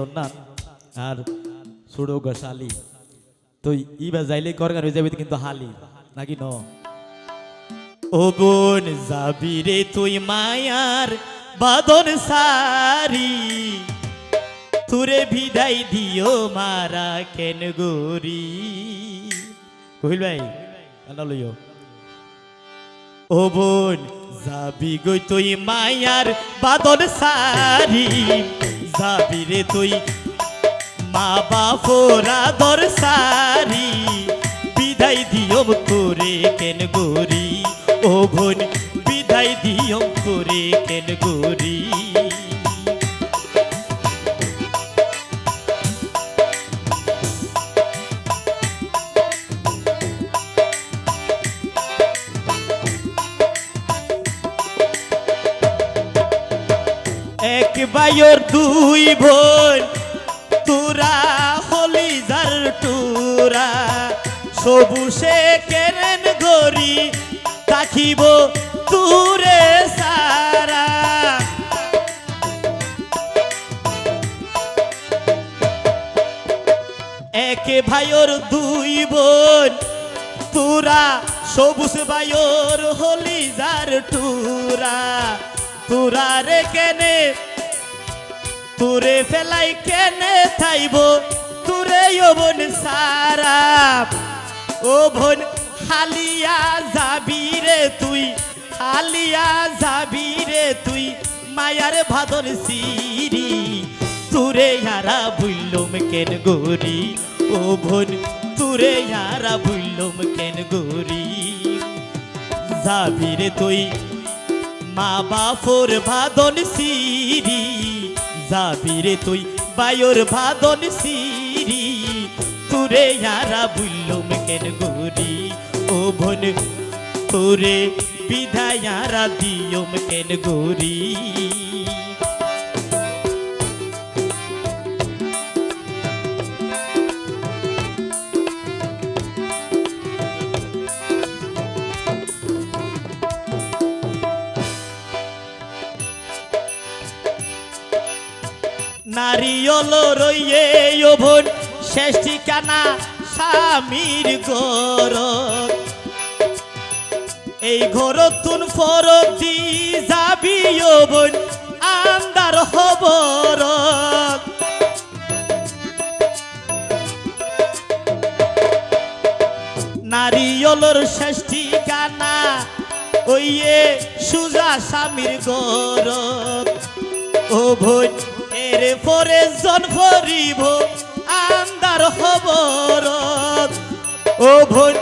জন্নান আর সুড়ো গসালি তো ইবা যাইলে করগান হয়ে যাবে কিন্তু হালি, নাকি ন? ও বোন, যাবি রে তুই মায়ার বাদন সারি। তুরে বিদায় দিও মারা কেন গরি। কহিল ভাই কেন লইও। ও বোন, যাবি গই তুই মায়ার বাদন সারি। যাবি রে তুই। মা বাপরা দর সারি, বিদায় দিও তোরে কেন গরি? ও বোন, বিদায় দিও তোরে কেন গরি? এক বায়র দুই বোন, তোরা হলি যার টুরা। সবুসে কেনেন গরি তাকিব তুরে সারা। একে ভাইয়ের দুই বোন, তোরা সবুজ ভাইয়ের হলি যার টুরা। তোরা রে কেনে? তোরে ফেলাই কেনে থাইব? তোরে বোন সারা। ও বোন, হালিয়া যাবি রে তুই, হালিয়া যাবি রে তুই, মায়ার ভাদর সিরি তুরে হারা বুইলুম কেন গরি? ও বোন, তুরে হারা বুইলুম কেন গরি? যাবি রে তুই মা বাপর ভাদন সিরি যাবি রে তুই বায়োর ভাদন সিরি তুরে ইয়ারা বুল্লুম কেন গুরি? ও ভন তোরে বিধায়ারা দিয়ম কেন গরি? নারিয়ল রইয়ে ওভন শেষ ঠিকানা স্বামীর গর এই ঘর তুন ফরক দি যাবি ওভন আন্দার হবর নারিয়লর শেষ ঠিকানা ওইয়ে সুজা স্বামীর গরত ও ভোজ এর পরে জন ভরিব আন্দার হবর ও ভোজ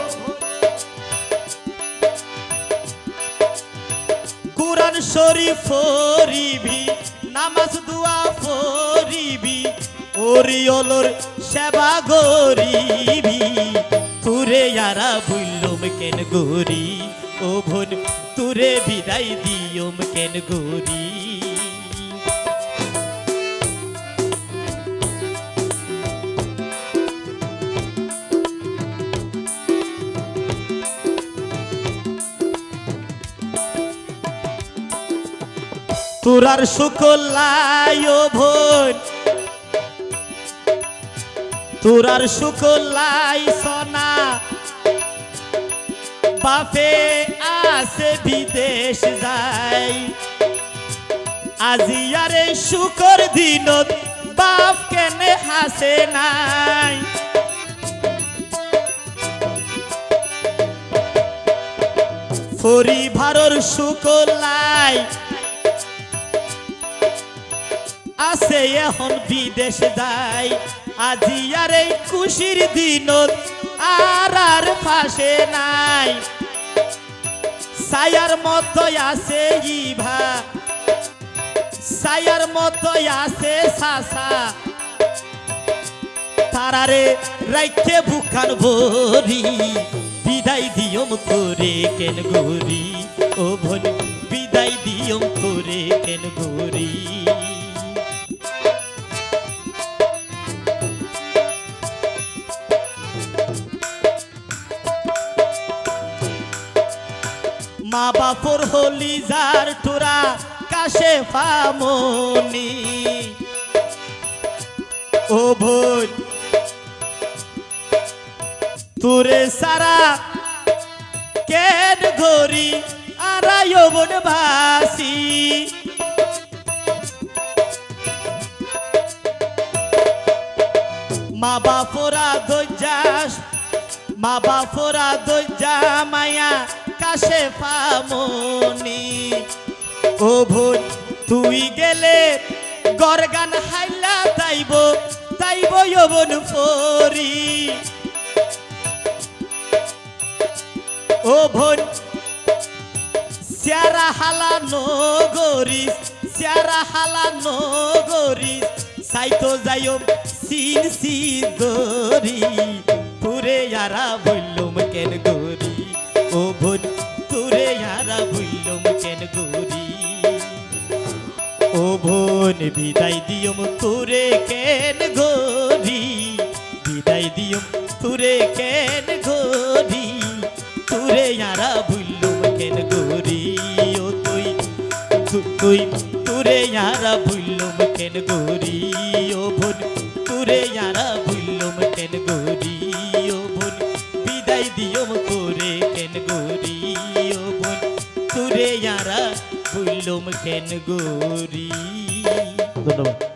কোরআন শরীফ ফরিবি নামাজ দুয়া ফরিবি ওরিয়লর সেবা গরিবি তুরে ইয়ারা বুল্লুম কেন গরি? ও ভোন তুরে বিদায় দিয়ম কেন গরি? তোরার শুকলাই ও ভোন তোরার শুকলাই সোনা। বাপে আসে বিদেশ যাই। আজি আরে শুকর দিনত বাপ কেনে হাসে নাই। পরিবারর শুকলাই আছে এখন বিদেশ যায় আজি আর এই খুশির দিনত আর আর ফাঁসে নাই। সায়ার মতো আছে ইভা সায়ার মতো আছে সাসা। তারারে রাইখে বুখান ভরি, বিদায় দিয়ম তোরে কেন গরি ও ভন, বিদায় দিয়ম তোরে কেন গরি মা বাপর হলি যার টুরা কাশে ফামনি। ও ভোল তোরে সারা কেন আড়াই বন ভাসি মা বাপরা দজ্জাস মা বাপরা দজ্জা মায়া কাশে পামনি ও ভোল তুই গেলে গরগান হাইলা তাইব তাইব যবন পরি ও ভোল স্যারা হালা নগরিস, স্যারা হালা নগরিস, সাইতো যাইম সিন সিদরি তুরে ইয়ারা বললুম কেন গরি ও ভোল ইয়ারা বললুম কেন গরি ও ভোন বিদায় দিয়ম তোরে কেন গরি বিদায় দিয়ম তোরে কেন গরি তোরে ইয়ারা ভুললুম কেন গরি ও তুই তুই তোরে ইয়ারা ভুললুম কেন গরি ও ভোন তোরে ইয়ারা ভুললুম কেন গরি কেন গরি? ধন্যবাদ।